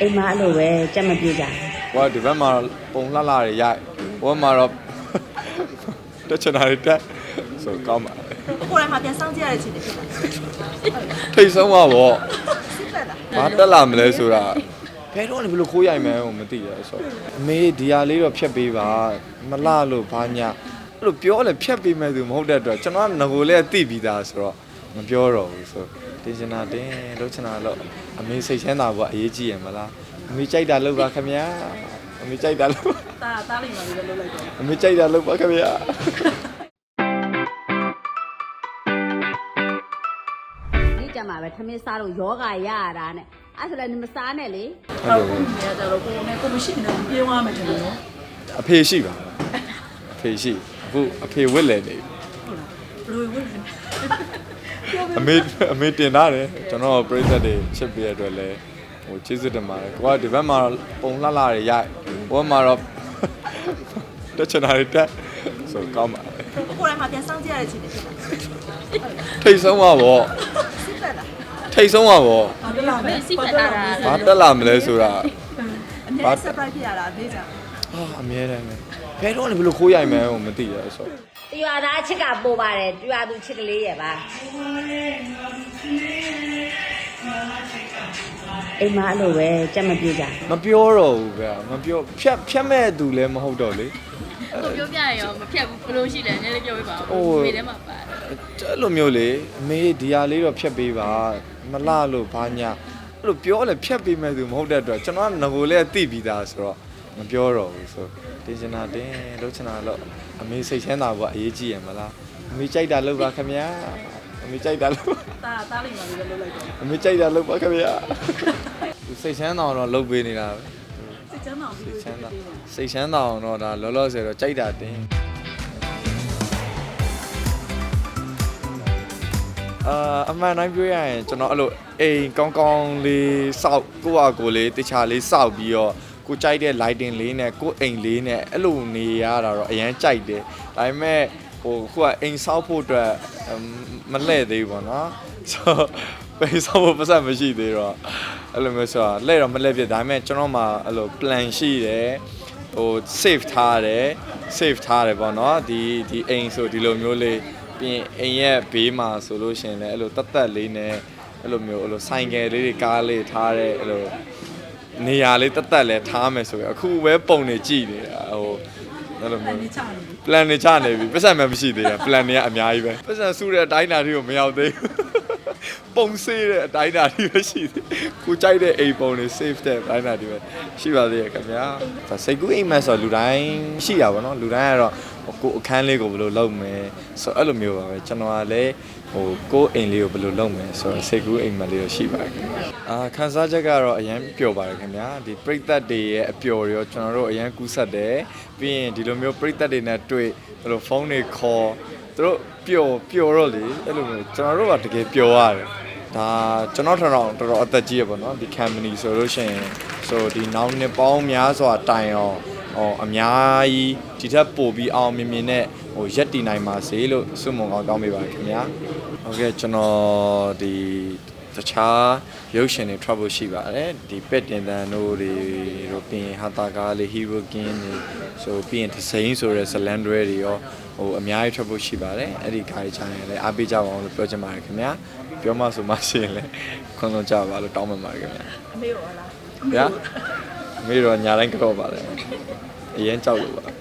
အိမ်မှာအဲ့လိုပဲကြက်မပြေကြဘူးဟိုကဒီဘက်မှာပုံလှလှတွေရိုက်ဟိုဘက်မှာတော့တက်ချင်တာတွေတက်ဆိုကောင်းပါလေကိုယ်တိုင်မှာပြန်စောင့်ကြည့်ရတဲ့အခြေအနေဖြစ်တာထိတ်ဆုံးပါဗောစစ်သက်လားဘာတက်လာမလဲဆိုတာဘယ်တော့လဲဘယ်လိုခိုးရိုက်မှန်းကိုမသိရဆိုအမေဒီဟာလေးတော့ဖြတ်ပေးပါမလှလို့ဘာညာအဲ့လိုပြောလဲဖြတ်ပေးမယ်သူမဟုတ်တဲ့အတွက်ကျွန်တော်ကငကိုလေးကသိပြီးသားဆိုတော့ မပြောတော့ဘူးဆိုတင်ချင်တာတင်လုပ်ချင်တာလုပ်အမေစိတ်ချမ်းသာဖို့အရေးကြီးရမလားအမေကြိုက်တာလုပ်ပါခင်ဗျာအမေကြိုက်တာလုပ်ပါတာတားလိမ့်မယ်လို့လုပ်လိုက်တော့အမေကြိုက်တာလုပ်ပါခင်ဗျာဒီကြမှာပဲထမင်းစားလို့ယောဂရရတာနဲ့အဲ့ဆိုလည်းမစားနဲ့လေဟုတ်ကဲ့ကြတော့ကိုယ်နဲ့ကိုမရှိနေတော့ပြေးသွားမယ်ထင်တယ်နော်အဖေရှိပါအဖေရှိအခုအဖေဝစ်လဲနေပြီဟုတ်လား ဘယ်လိုဝင်လဲပြောအမေအမေတင်ထားတယ်ကျွန်တော်ပရိသတ်တွေချစ်ပေးရတဲ့အတွက်လည်းဟိုကျေးဇူးတင်ပါတယ်ကိုကဒီဘက်မှာပုံလှလှတွေရိုက်ဟိုဘက်မှာတော့တက်ချင်တာတွေတက်ဆိုကောင်းပါလေကိုယ်တိုင်မှာပြန်စောင့်ကြည့်ရတဲ့အခြေအနေဖြစ်တာထိတ်ဆုံးပါဗောစစ်သက်လားထိတ်ဆုံးပါဗောဘာတက်လာမလဲစစ်သက်တာဘာတက်လာမလဲဆိုတာအများ surprise ဖြစ်ရတာအသေးချာဟာအမြဲတမ်းပဲဘယ်တော့လဲဘယ်လိုခိုးရိုက်မှန်းကိုမသိရဆိုတ ရွာသားအချစ်ကပို့ပါတယ်တရွာသူချစ်ကလေးရဲ့ပါအိမ်မှာအဲ့လိုပဲကြက်မပြေကြဘူးမပြောတော့ဘူးဗျာမပြောဖြတ်ဖြတ်မဲ့သူလည်းမဟုတ်တော့လေကိုပြောပြရရောမဖြတ်ဘူးဘယ်လိုရှိလဲနည်းနည်းပြောပြပါဟိုဦးမိထဲမှာပါတယ်အဲ့လိုမျိုးလေအမေဒီဟာလေးတော့ဖြတ်ပေးပါမလှလို့ဘာညာအဲ့လိုပြောလဲဖြတ်ပေးမဲ့သူမဟုတ်တဲ့အတွက်ကျွန်တော်ကငကိုလေးကသိပြီးသားဆိုတော့ မပြောတော့ဘူးဆိုတင်ချင်တာတင်လုပ်ချင်တာလုပ်အမေစိတ်ချမ်းသာဖို့အရေးကြီးရမလားအမေကြိုက်တာလုပ်ပါခင်ဗျာအမေကြိုက်တာလုပ်တာတားလိမ့်မယ်လို့လုပ်လိုက်တော့အမေကြိုက်တာလုပ်ပါခင်ဗျာသူစိတ်ချမ်းသာအောင်တော့လုပ်ပေးနေတာပဲစစ်ချမ်းသာပြီးစိတ်ချမ်းသာစိတ်ချမ်းသာအောင်တော့ဒါလောလောဆယ်တော့ကြိုက်တာတင်အာအမှန်တိုင်းပြောရရင်ကျွန်တော်အဲ့လိုအိမ်ကောင်းကောင်းလေးစောက်ကိုယ့်ဟာကိုယ်လေးတခြားလေးစောက်ပြီးတော့ ကိုကြိုက်တဲ့ lighting လေးနဲ့ကိုအိမ်လေးနဲ့အဲ့လိုနေရတာတော့အရန်ကြိုက်တယ်ဒါပေမဲ့ဟိုခုကအိမ်ဆောက်ဖို့အတွက်အမ်မလှည့်သေးဘူးပေါ့နော်ဆိုတော့ပိတ်ဆောက်ဖို့ပတ်စံမရှိသေးတော့အဲ့လိုမျိုးဆိုတာလှည့်တော့မလှည့်ဖြစ်ဒါပေမဲ့ကျွန်တော်မှအဲ့လို plan ရှိတယ်ဟို save ထားတယ် save ထားတယ်ပေါ့နော်ဒီဒီအိမ်ဆိုဒီလိုမျိုးလေးပြီးရင်အိမ်ရဲ့ဘေးမှာဆိုလို့ရှရင်လည်းအဲ့လိုတက်တက်လေးနဲ့အဲ့လိုမျိုးအဲ့လိုဆိုင်ကယ်လေးတွေကားလေးထားတဲ့အဲ့လို နေရာလေးတက်တက်လေးထားမယ်ဆိုရင်အခုပဲပုံနေကြည့်နေတာဟိုအဲ့လိုမျိုးနေချနေပြီ plan နေချနေပြီပတ်စံမှမရှိသေးဘူး plan တွေကအများကြီးပဲပတ်စံစုတဲ့အတိုင်းအတာတွေကိုမရောက်သေးဘူးပုံစေးတဲ့အတိုင်းအတာတွေပဲရှိသေးကိုကြိုက်တဲ့အိမ်ပုံတွေ save တဲ့အတိုင်းအတာတွေပဲရှိပါသေးရဲ့ခင်ဗျာဒါစိတ်ကူးအိမ်မက်ဆိုတော့လူတိုင်းရှိတာပေါ့နော်လူတိုင်းကတော့ ကိုယ်အခန်းလေးကိုဘယ်လိုလုပ်မယ်ဆိုတော့အဲ့လိုမျိုးပါပဲကျွန်တော်ကလည်းဟိုကိုယ်အိမ်လေးကိုဘယ်လိုလုပ်မယ်ဆိုတော့စိတ်ကူးအိမ်မက်လေးတော့ရှိပါတယ်ခင်ဗျာအာခန်းစားချက်ကတော့အရင်ပျော်ပါတယ်ခင်ဗျာဒီပြိသက်တွေရဲ့အပျော်တွေရောကျွန်တော်တို့အရင်ကူးဆက်တယ်ပြီးရင်ဒီလိုမျိုးပြိသက်တွေနဲ့တွေ့ဘယ်လိုဖုန်းတွေခေါ်သူတို့ပျော်ပျော်တော့လေအဲ့လိုမျိုးကျွန်တော်တို့ကတကယ်ပျော်ရတယ်ဒါကျွန်တော်ထင်တော့တော်တော်အသက်ကြီးရပါတော့ဒီ company ဆိုလို့ရှိရင်ဆိုဒီနောက်နှစ်ပေါင်းများစွာတိုင်အောင် ဟောအများကြီးဒီထက်ပိုပြီးအောင်မြင်မြင်နဲ့ဟိုရက်တည်နိုင်ပါစေလို့ဆုမွန်ကောင်းတောင်းပေးပါခင်ဗျာဟုတ်ကဲ့ကျွန်တော်ဒီတခြားရုပ်ရှင်တွေ trouble ရှိပါတယ်ဒီပက်တင်တန်တို့တွေတို့ပြီးရင်ဟာတာကားလေး hero king တွေဆိုပြီးရင်သစိမ်းဆိုတဲ့ဇလန်တွေတွေရောဟိုအများကြီး trouble ရှိပါတယ်အဲ့ဒီကားကြီးချမ်းလည်းအားပေးကြပါအောင်လို့ပြောချင်ပါတယ်ခင်ဗျာပြောမှဆိုမှရှိရင်လည်းခွင့်လွှတ်ကြပါလို့တောင်းပန်ပါတယ်ခင်ဗျာအမေရောလားဗျာအ မေတော့ညာတိုင်းကြောက်ပါလေအရင်ကြောက်လို့ပါ